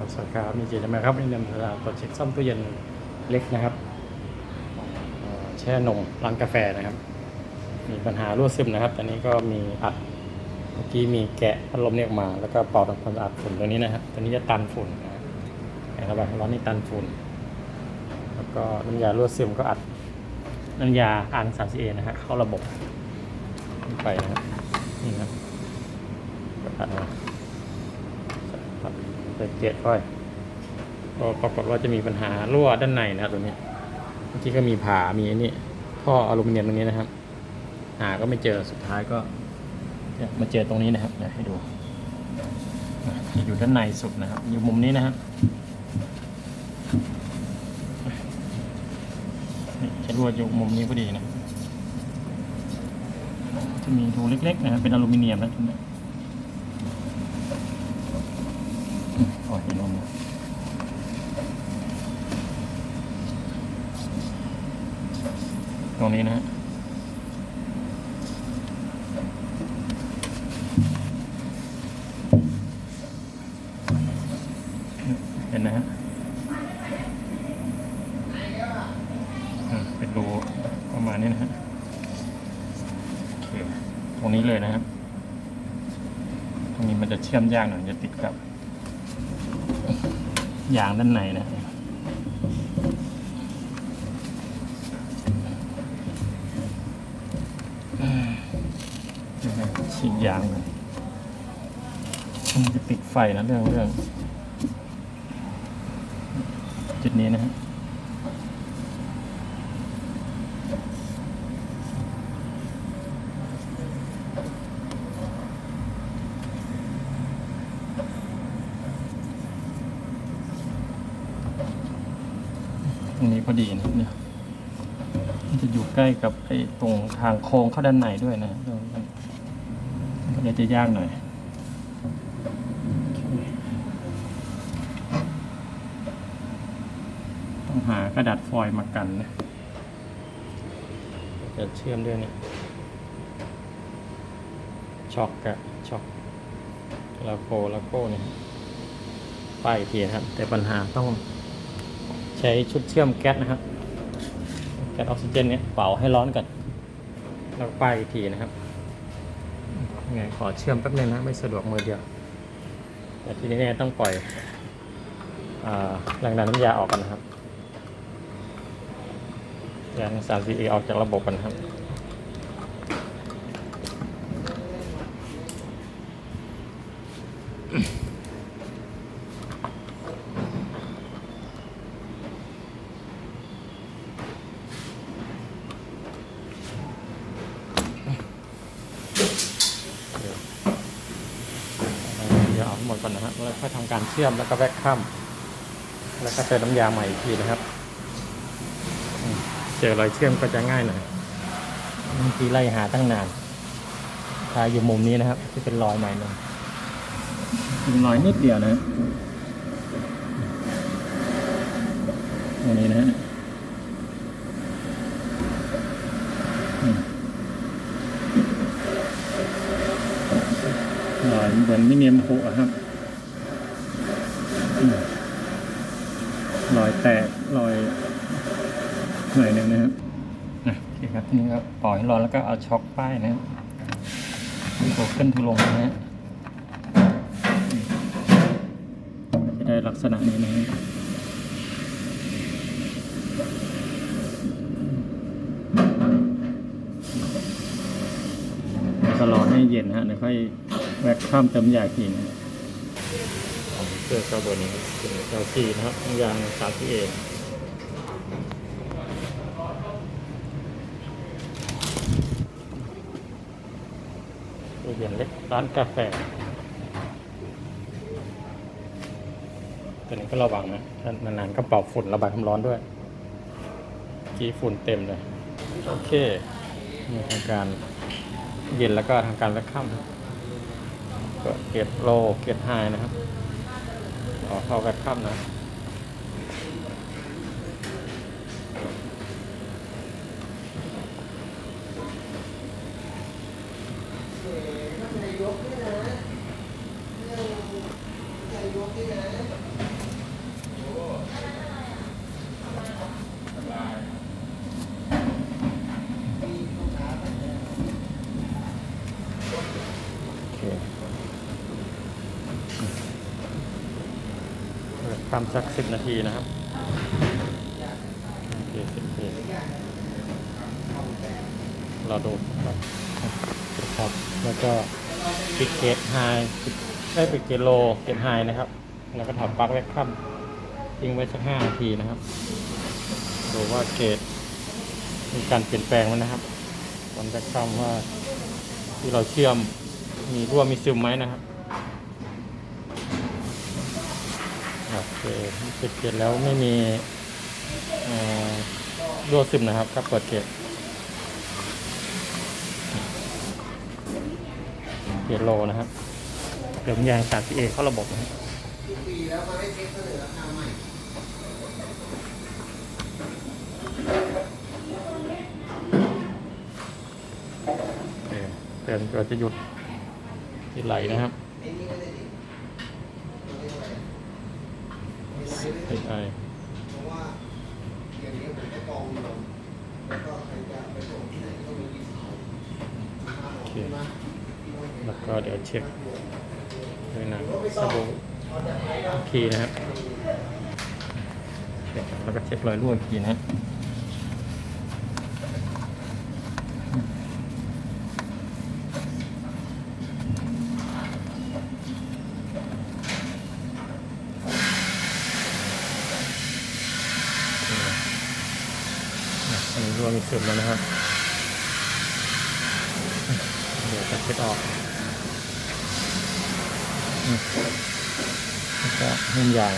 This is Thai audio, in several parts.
ครับสวัสดีครับมีเจตนาครับนี่นำตรวจเช็คซ่อมตู้เย็นเล็กนะครับแช่นมร้านกาแฟนะครับ มีปัญหารั่วซึมนะครับตอนนี้ก็มีอัดเมื่อกี้มีแกะพัดลมเนี่ยออกมา แล้วก็เป่าทำความสะอาดฝุ่นตัวนี้นะครับตัวนี้จะตันฝุ่นนะครับแอร์ระบายความร้อนนี่ตันฝุ่น แล้วก็น้ำยารั่วซึมก็อัดน้ำยาอันสามซีเอนะฮะเข้าระบบไปนะครับนี่นะครับก็อัด มาครับไปเจ็ดก้อยก็ปรากฏว่าจะมีปัญหารั่วด้านในนะตัวนี้เมื่อกี้ก็มีผ่ามีอ้นี่ท่ออลูมิเนียมตรงนี้นะครับ หาก็ไม่เจอสุดท้ายก็มาเจอตรงนี้นะครับเดี๋ยวให้ดูอยู่ด้านในสุดนะครับ อยู่มุมนี้นะครับจะรั่วอยู่มุมนี้พอดีนะจะมีรูเล็กๆนะครับเป็นอลูมิเนียมนะตรงนี้ โอ้ยลมตรงนี้นะฮะเห็นนะฮะอืมเป็นรูประมาณนี้นะฮะโอเคตรงนี้เลยนะครับ ตรงนี้มันจะเชื่อมยากหน่อยจะติดกับ ยางด้านในนะฉีกยางเลยมันจะปิดไฟนะเรื่องเรื่อง จุดนี้นะฮะ ตรงนี้พอดีนะเนี่ยมันจะอยู่ใกล้กับไอ้ตรงทางโค้งเข้าด้านในด้วยนะก็เลยจะยากหน่อยต้องหากระดาษฟอยล์มากันนะจะเชื่อมด้วยเนี่ยช็อกกับช็อกลาโกลาโก้เนี่ยป้ายอีกทีนครับ แต่ปัญหาต้อง ใช้ชุดเชื่อมแก๊สนะครับแก๊สออกซิเจนเนี่ยเป่าให้ร้อนก่อนแล้วป้ายอีกทีนะครับยังไงขอเชื่อมแป๊บนึงนะไม่สะดวกมือเดียว แต่ทีนี้เนี่ยต้องปล่อยอแรงดันน้ำยาออกกันนะครับยางสามสีออกจากระบบกันครับเดี๋ยวเดี๋ยวเอาหมด ก่อนนะครับแล้วค่อยทำการเชื่อมแล้วก็แวกข้ามแล้วก็เติมน้ำยาใหม่อีกทีนะครับเจอรอยเชื่อมก็จะง่ายหน่อยบางทีไล่หาตั้งนานทายอยู่มุมนี้นะครับที่เป็นรอยใหม่หน่อยเป็นรอยนิดเดียวนะตรงนี้นะฮะรอยเหมือนมิเนียมโหอะครับอืม รอยแตกรอยหน่อยหนึ่งนะครับอะโอเคครับทีนี้ครับปล่อยให้ร้อนแล้วก็เอาช็อคป้ายนะครับโผล่ขึ้นทุลงนะฮะจะได้ลักษณะนี้นะฮะแล้วก็รอให้เย็นฮะเดี๋ยวค่อยแวกข้ามเติมยาอีกทีนะ เสื้อเจ้าตัวนี้เป็นเจ้าที่นะครับยางสามที่เอตู้เย็นเล็กร้านกาแฟตัวนี้ก็ระวังนะถ้านานๆก็เป่าฝุ่นระบายความร้อนด้วยกี้ฝุ่นเต็มเลย โอเคนี่ทำการเย็นแล้วก็ทำการแวคคัมก็เกตโลเกตไฮนะครับ ออกเข้าแวคคัมนะนายกด้วยนะเรื่องนายกด้วยนะ ความสักสิบนาทีนะครับโอเคสิบนาทีเราดูครับครับ แล้วก็ปิดเกตไฮได้ปิดเกตโลเกตไฮนะครับ แล้วก็ถอดปลั๊กแวคคัมทิ้งไว้สักห้านาทีนะครับดูว่าเกตมีการเปลี่ยนแปลงไหมนะครับวันแวคคัมว่าที่เราเชื่อมมีรั่วมีซึมไหมนะครับ โอเคปิดเกตแล้วไม่มีรั่วซึมนะครับก็เปิดเกตเกตโลนะครับเดี๋ยวยางจากพีเอเข้าระบบนะครับปีแล้วมาให้เช็คเสนเคเตือนเราจะหยุดที่ไหลนะครับ ไอ้นี่ก็ได้ดิมันเรียกว่าอะไร ไม่ไอเพราะว่าอย่างนี้ผมจะกองลงแล้วก็ใครจะไปส่งที่ไหนก็มีดีเสาโอเคแล้วก็เดี๋ยวเช็คด้วยนะสบู่คีย์นะครับเช็คแล้วก็เช็ครอยรั่วอีกทีนะฮะอันนี้รั่วมีซึม แล้วนะครับเดี๋ยวจะเช็ดออกอืมแล้วก็หุ้มยาง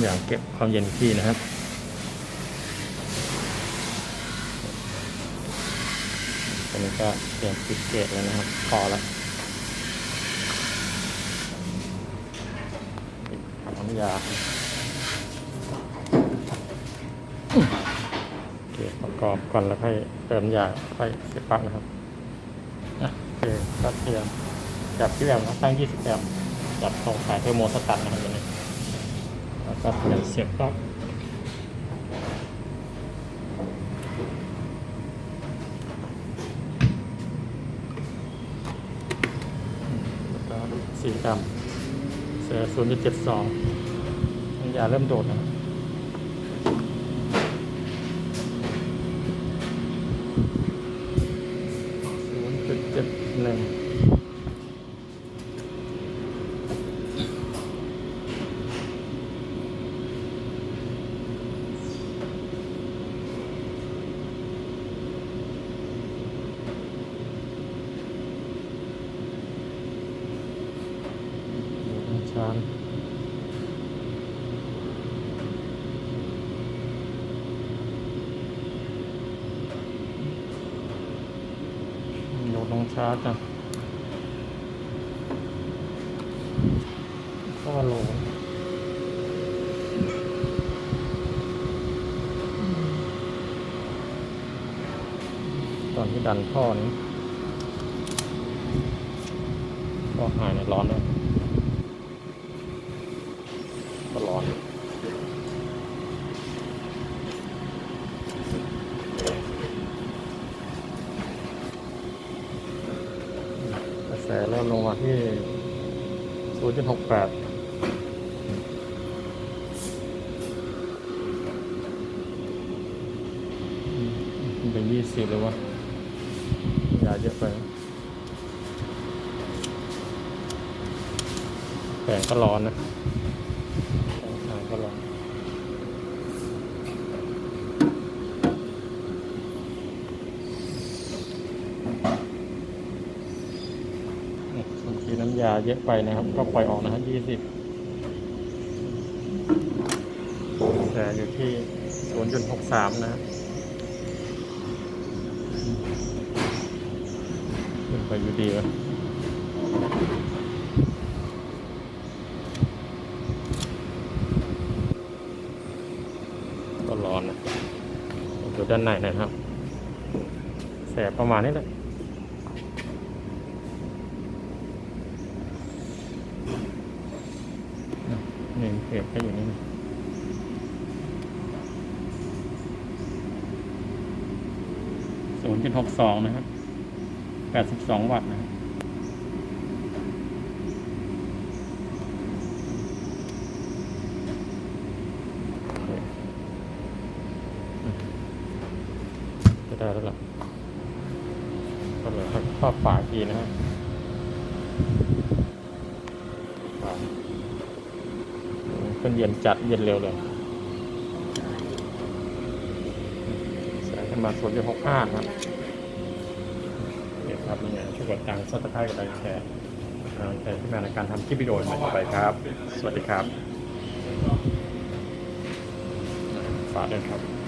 อย่างเก็บความเย็นที่นะครับตอนนี้ก็เตรียมปิดเกตแล้วนะครับ พอแล้วปิ ดทำน้ำยาอืมโอเคประกอบก่อนแล้วค่อยเติมยาค่อยเสียบปลั๊กนะครับโอเคก็เตรียมจับที่แบบตั้ง20แอมป์จับตรงสายเทอร์โมสตัดนะครับตัวนี้แล้วก็เตรียมเสียบปลั๊กสี่กรัมเสือศูนย์จุดเจ็ดสอง ยาเริ่มโดดนะครับศูนย์จุดเจ็ดหนึ่งชานโดดลง ช้าจังก็โหลตอนที่ดันท่อนี้ก็หายในร้อนเลยก็ร้อน กระแสเริ่มลงมาที่ 0.68อืมมันเป็นยี่สิบเลยวะยาเยอะไปแผงก็ร้อนนะแผงก็ร้อนนี่บาเยอะไปนะครับ ก็ปล่อยออกนะฮะยี่สิบแต่อยู่ที่0.63นะฮะขึ้นไปอยู่ดีวะก็ร้อนนะอยู่ด้านในนะครับ แสบประมาณนี้แหละ นี่เก็บแค่อยู่นี่ศูนย์จุดหกสองนะครับแปดสิบสองวัตต์นะครับจะได้แล้วล่ะก็เหลือแค่ครอบฝากทีนะฮะฝ เป็นเย็นจัดเย็นเร็วเลยใส่ขึ้นมาส่วนที่หกห้าครับเนี่ยครับนี่ไงช่วยกดตังค์ซับสไครต์กับไลค์แชร์กำลังใจที่มาในการทำคลิปวิดีโอใหม่ไปครับ สวัสดีครับ ฝากด้วยครับ